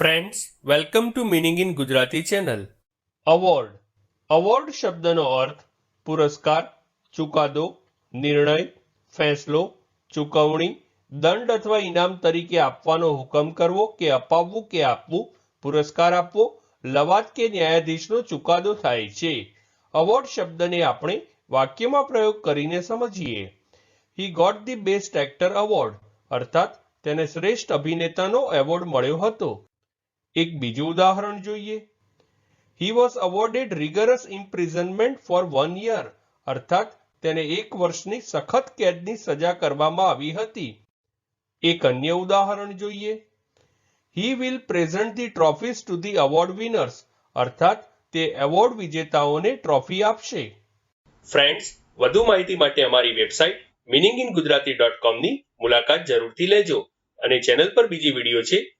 Friends welcome to meaning in Gujarati channel award award શબ્દનો અર્થ પુરસ્કાર ચુકાદો નિર્ણય ફેંસલો ચૂકવણી દંડ અથવા ઇનામ તરીકે આપવાનો હુકમ કરવો કે અપાવવું કે આપવું પુરસ્કાર આપવો લવાદ કે ન્યાયાધીશનો ચુકાદો થાય છે અવોર્ડ શબ્દને આપણે વાક્યમાં પ્રયોગ કરીને સમજીએ he got the best actor award અર્થાત તેને શ્રેષ્ઠ અભિનેતાનો એવોર્ડ મળ્યો હતો એક બીજું ઉદાહરણ જોઈએ. He was awarded rigorous imprisonment for one year અર્થાત, તેને એક વર્ષની સખત કેદની સજા કરવામાં આવી હતી. એક અન્ય ઉદાહરણ જોઈએ. He will present the trophies to the award winners અર્થાત, તે એવોર્ડ વિજેતાઓને ટ્રોફી આપશે. ફ્રેન્ડ્સ વધુ માહિતી માટે અમારી website meaning in Gujarati dot કોમની મુલાકાત જરૂરથી લેજો અને ચેનલ પર બીજી વીડિયો છે